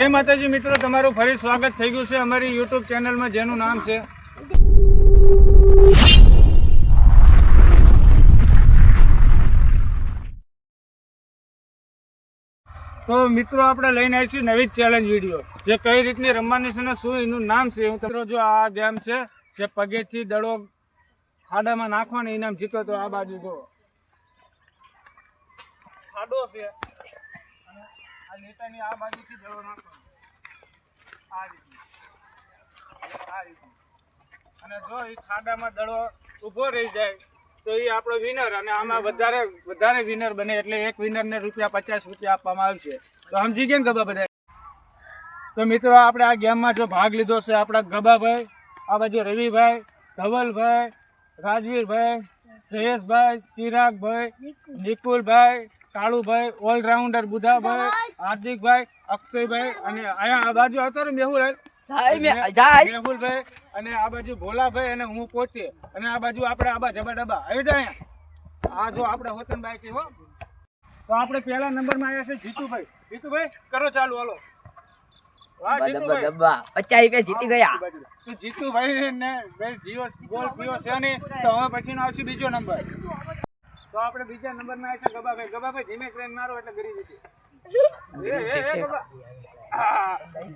જય માતાજી મિત્રો, તમારું ફરી સ્વાગત થઈ ગયું છે અમારી યુટ્યુબ ચેનલમાં, જેનું નામ છે તો મિત્રો, આપણે લઈને આવીશું નવી ચેલેન્જ વીડિયો જે કઈ રીતની રમવાની છે ને શું એનું નામ છે હું મિત્રો જો આ ગેમ છે, જે પગેથી દડો ખાડામાં નાખો ને ઇનામ જીતો તો આ બાજુ જો ખાડો છે. આ લીટાની આ બાજુથી દડો નાખવાનો. આ રીતનું આ રીતનું અને જો એ ખાડામાં દડો ઊભો રહી જાય તો એ આપણો વિનર અને આમાં વધારે વધારે વિનર બને એટલે એક વિનરને રૂપિયા પચાસ રૂપિયા આપવામાં આવશે. તો સમજી ગયા ને ગબા બધા? તો મિત્રો આપણે આ ગેમમાં જો ભાગ લીધો છે આપણા ગબાભાઈ આ બાજુ રવિભાઈ ધવલભાઈ રાજવીરભાઈ જયેશભાઈ ચિરાગભાઈ નિકુલભાઈ કાળુભાઈ ઓલરાઉન્ડર બુધાભાઈ હાર્દિકભાઈ અક્ષયભાઈ અને અહીંયા આ બાજુ હતો ને મેહુલ મેહુલભાઈ અને આ બાજુ ભોલાભાઈ અને હું પોતે. અને આ બાજુ આપણે આબા જબા ડબા. આવી જાય આ જો આપણે હોતનભાઈ છે હો. તો આપણે પહેલા નંબરમાં આવ્યા છે જીતુભાઈ. જીતુભાઈ કરો ચાલુ હાલો. જીતુભાઈ. ને જીઓ ગોલ પીઓ છે ને તો હવે પછીનો આવશે બીજો નંબર. તો આપણે બીજા નંબરમાં આવે છે ગબાભાઈ. ગબાભાઈ ધીમે ટ્રેન મારો એટલે ગરી દીધી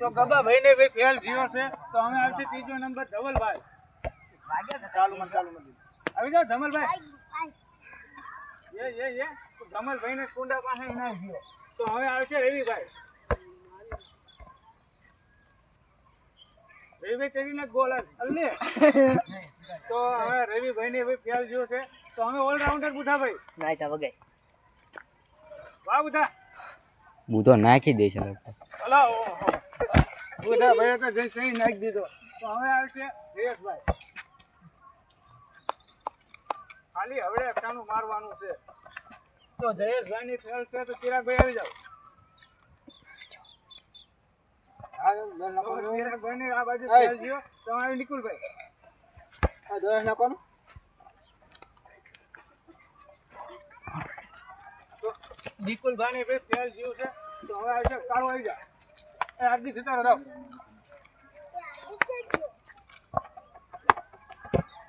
તો ગબાભાઈ ને ભાઈ ફેલ જીઓ છે. તો હવે આવશે ત્રીજો નંબર ધવલભાઈ. ચાલુ મને ચાલુ મને આવી જાઓ ધમલભાઈ એ એ એ. ધમલભાઈ ને કુંડા પાસે ના ગયો તો હવે આવશે રવિભાઈ. રવિભાઈ કરીને ગોલ અલ્લે તો હવે રવિભાઈ ને ભાઈ ફેલ જીઓ છે. તો હવે ઓલરાઉન્ડર બુધાભાઈ નાઈ તા વગે વાહ બુધા. બુધો નાખી દે છે હલો બુધા ભાઈ તો જઈ સહી નાખી દીધો. તો હવે આવશે જયેશભાઈ. ખાલી હવે એકટાનું મારવાનું છે. તો જયેશભાઈ ની ફેલ છે તો ચિરાગભાઈ આવી જાઓ. ચિરાગભાઈ ની આ બાજુ ફેલ જીઓ તો આ નિકુલભાઈ. તો નિકુલભાઈ ની ભાઈ ફેલ જીવ છે તો હવે આવશે કાળો આવી જાય એ આગળ જતા રહો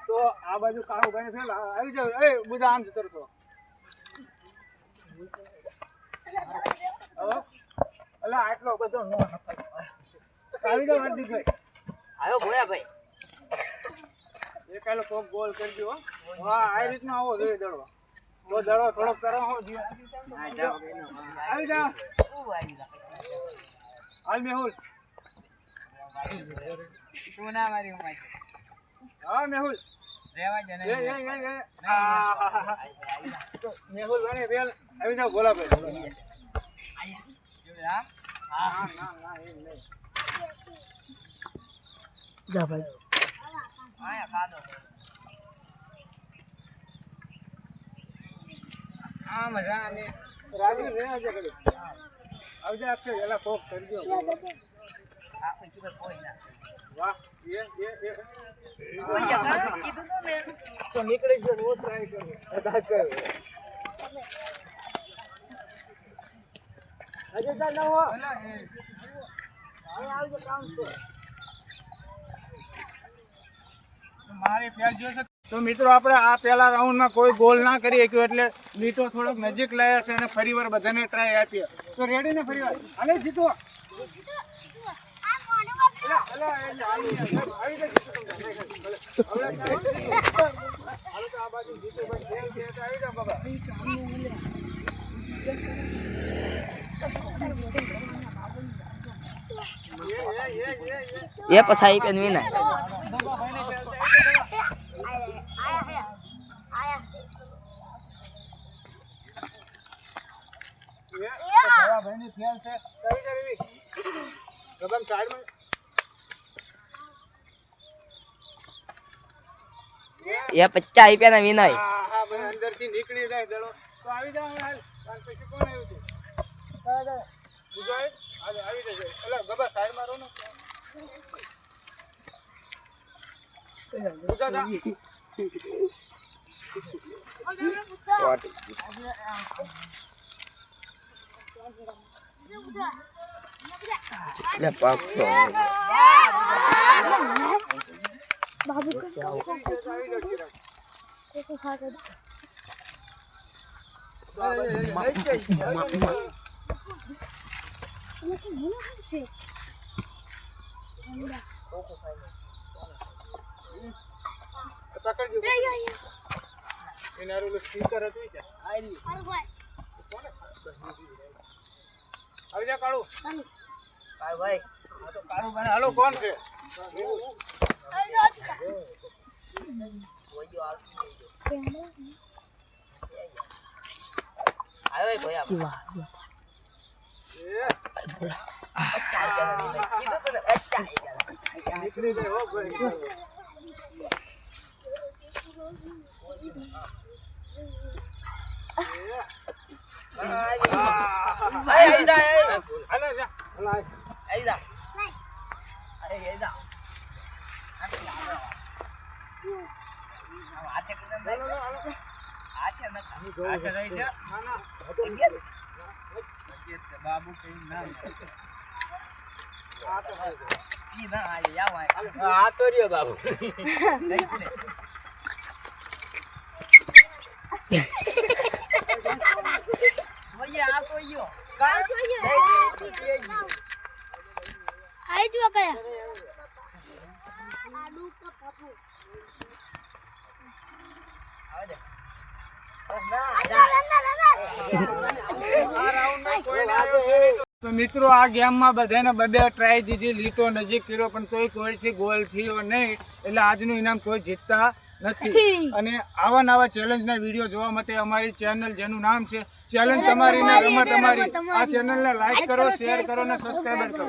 તો આ બાજુ કાળો ભાઈ ફેલ આવી જાવ એ બધા આમ જતો રહો અલા આટલો બધો નો. આવી જાવ હાર્દિકભાઈ. આવ્યો ભોયા ભાઈ. એ કાલે કોક ગોલ કરજો હો. આ રીતનો આવો જોઈએ દડો. તો દડો થોડોક કરો હો જીવ આવી જાઓ. હાલ મેહુલ. શું ના મારી ઉમાય હા. મેહુલ જ. તો મેહુલ ભાઈ વેલ આવી જાવ ગોલાભાઈ હા. હા ના ના એમ નહીં. જા ભાઈ. આ મજા અને રાજુ રે આજે કરી આવજે આપશે એલા કોક કરજો. કીધું કોઈ ના વાહ એ એ એ. કોઈ જગા કીધું તો ને તો નીકળી ગયો નો ટ્રાય કરો અદા કરો આજે તા નવો. આવજો કામ છે મારે ફેર જો છે તો મિત્રો આપણે આ પહેલા રાઉન્ડમાં કોઈ ગોલ ના કરી શક્યો એટલે લીટો થોડોક નજીક લાયા છે અને ફરીવાર બધાને ટ્રાય આપીએ. તો રેડી ને ફરી વાર અલા, જીતો એ ભલે. હવે કાંઈ હાલો તો આ બાજુ જીતો ભાઈ ખેલ છે તો આવી જાઓ બાબા એ, એ, એ, એ, એ. એ પસાઈ પેન વિના બાબા ભાઈને ખેલ છે. આવી જાઓ. એ, તો ભયા ભાઈની ખેલ છે. તો આવી જાઓ એવી. ગગન સાઈડમાં. એ પચાસ રૂપિયા ના વિનાય હા, હા, ભાઈ અંદરથી નીકળી જાય દડો. તો આવી જાઓ હાલ. હાલ પછી કોણ આવ્યું હતું? હા, હા. બીજો આવ્યો? હાલો, આવી જજો. અલા, ગબા સાઈડમાં રહો ને. બીજો જા. એટલે પાકતો બાબુ સ્પીકર હતું ઈ ક્યાં? હાલો ભાઈ આવી જા કાળુ. ભાઈ ભાઈ આ તો કાળુ બને હાલો કોણ છે? ભાઈ નીકળી જાય હો ભાઈ. હાલો. હાથે ન ખા. હાથે રહી છે? ના, ના. અગિયાર. બાબુ કઈ ના આ તો રહ્યો બાબુ આ તો કા આ તો યો. લઈ લે, લઈ લે. આઈ જો કયા આડુ કા પાપુ આવે દે. મિત્રો આ ગેમમાં બધાને બબે ટ્રાય દીધી લીટો નજીક કર્યો પણ તોય કોઈથી ગોલ થયો નહીં એટલે આજનું ઇનામ કોઈ જીતતા નથી. અને આવા નવા ચેલેન્જના વીડિયો જોવા માટે અમારી ચેનલ જેનું નામ છે ચેલેન્જ તમારી ને રમત અમારી આ ચેનલને લાઈક કરો શેર કરો અને સબસ્ક્રાઈબ કરો.